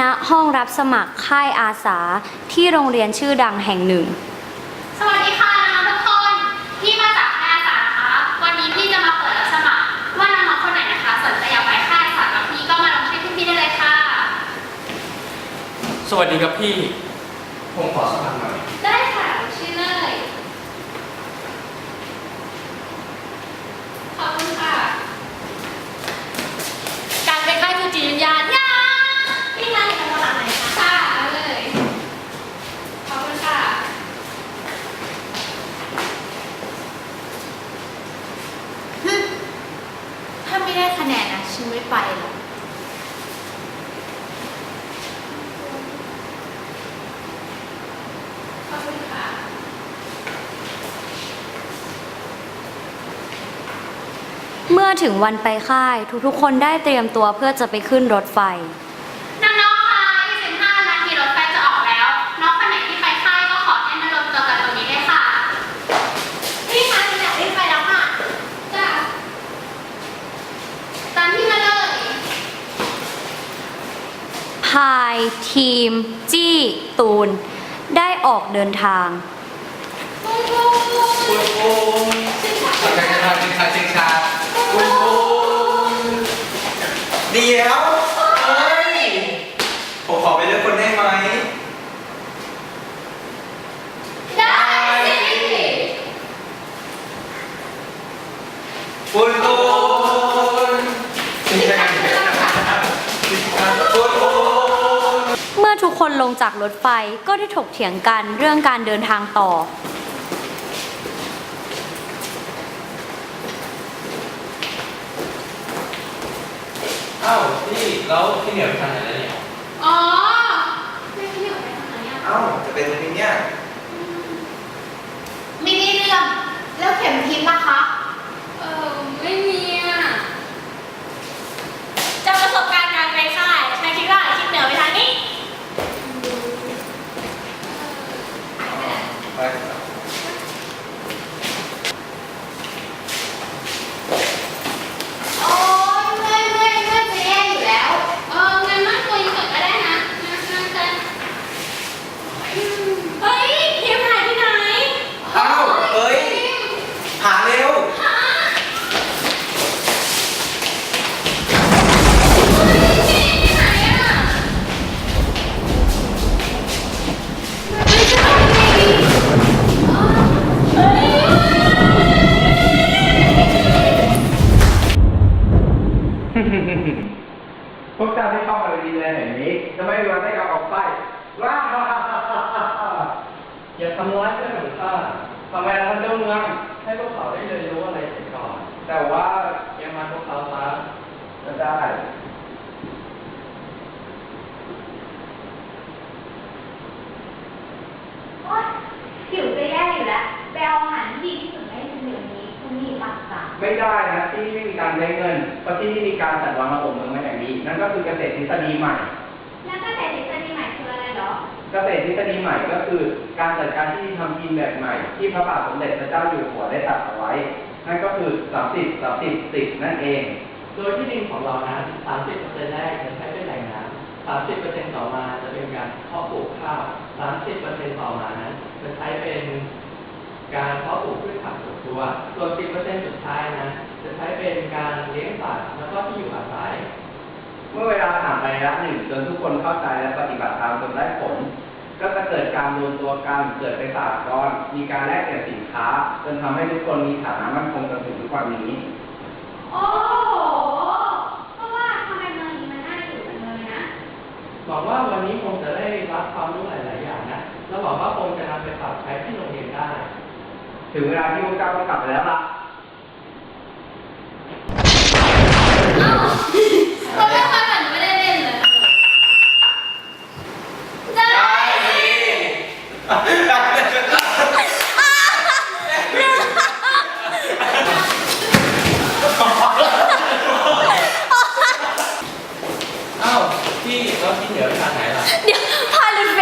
ณห้องรับสมัครค่ายอาสาที่โรงเรียนชื่อดังแห่งหนึ่ง สวัสดีค่ะน้องๆทุกคนพี่มาจากค่ายอาสานะคะวันนี้พี่จะมาเปิดรับสมัคร ว่าน้องๆคนไหนนะคะสนใจอยากไปค่ายอาสากับพี่ก็มาลองใช้พี่ๆได้เลยค่ะ สวัสดีครับพี่ ผมขอสมัครหน่อย ได้ค่ะชื่อเลย ขอบคุณค่ะ การไปค่ายคือจิตวิญญาณยาพี่มาจากจังหวัดไหนคะค่ะเอาเลย ขอบคุณค่ะ ถ้าไม่ได้คะแนนนะฉันไม่ไปหรอกขอบคุณค่ะ เมื่อถึงวันไปค่ายทุกๆคนได้เตรียมตัวเพื่อจะไปขึ้นรถไฟ น้องๆ คะ25 นาทีรถไฟจะออกแล้ว น้องคนไหนที่ไปค่ายก็ขอให้มารวมตัวกันตรงนี้ด้วยค่ะ พี่คะหนูอยากรีบไปแล้วค่ะ จ้ะตามพี่มาเลย พายทีม จี้ตูน ได้ออกเดินทางคุณคุณสังกัดกาชิงชาชิงชาคุณคุณเดี๋ยวเฮ้ย ผมขอไปเลือกคนได้ไหม ได้สิ คุณคุณชิงชาชิงชาชิงชาคุณคุณ เมื่ อทุกคนลงจากรถไฟก็ได้ถกเถียงกันเรื่องการเดินทางต่อ อ้าวพี่แล้วพี่เหนียวไปทางไหนแล้วเนี่ย อ๋อไม่พี่อยู่ไปทางไหนอะอ้าวจะเป็นอะไรเนี่ยมินิเรื่องแล้วเข็มทิศนะคะ นีจะไม่มีวันได้กลับออกไปว้าอย่าทำร้ายเพื่อนของข้าทำไมล่ะท่าเจ้าเมืองให้พวกเขาได้เรียนรู้อะไรเสียก่อน แต่ว่าอย่ามาพวกเขาซะจะได้โอ๊ยผิวจะแย่อยู่แล้วไปเอาอาหารที่ดีที่สุดมาให้ฉันเดี๋ยวนี้ฉันมีปากสั่ไม่ได้นะที่นี่ไม่มีการใช้เงินเพราะที่นี่มีการจัดวางระบบเมืองมาอย่างนี้นั่นก็คือเกษตรทฤษฎีใหม่ แล้วก็แต่ทฤษฎีใหม่คืออะไรเหรอ เกษตรทฤษฎีใหม่ก็คือ การจัดการที่ดินทำกินแบบใหม่ ที่พระบาทสมเด็จพระเจ้าอยู่หัวได้ตรัสเอาไว้ นั่นก็คือ 30 30 10 นั่นเอง โดยที่ดินของเรานั้น 30%แรกจะใช้เป็นแหล่งน้ำ30%ต่อมาจะเป็นการเพาะปลูกข้าว 30%ต่อมานั้นจะใช้เป็นการเพาะปลูกพืชผักสวนครัวส่วน10%สุดท้ายนั้นจะใช้เป็นการเลี้ยงสัตว์แล้วก็ที่อยู่อาศัยเมื่อเวลาผ่านไประยะหนึ่งจนทุกคนเข้าใจและปฏิบัติตามจนได้ผล ก็จะเกิดการรวมตัวกันเกิดเป็นสหกรณ์มีการแลกเปลี่ยนสินค้าจนทำให้ทุกคนมีฐานะมั่นคงจนถึงทุกวันนี้ โอ้โหเพราะว่าทำไมเมืองนี้มันน่าอยู่จังเลยนะหวังว่าวันนี้คงจะได้รับความรู้หลาย ๆ อย่างนะแล้วหวังว่าคงจะนำไปปรับใช้ที่โรงเรียนได้ ถึงเวลาที่พวกเจ้าต้องกลับไปแล้วล่ะ ที่แล้วที่เหลือไปทางไหนล่ะ เดี๋ยวพาลุดเฟ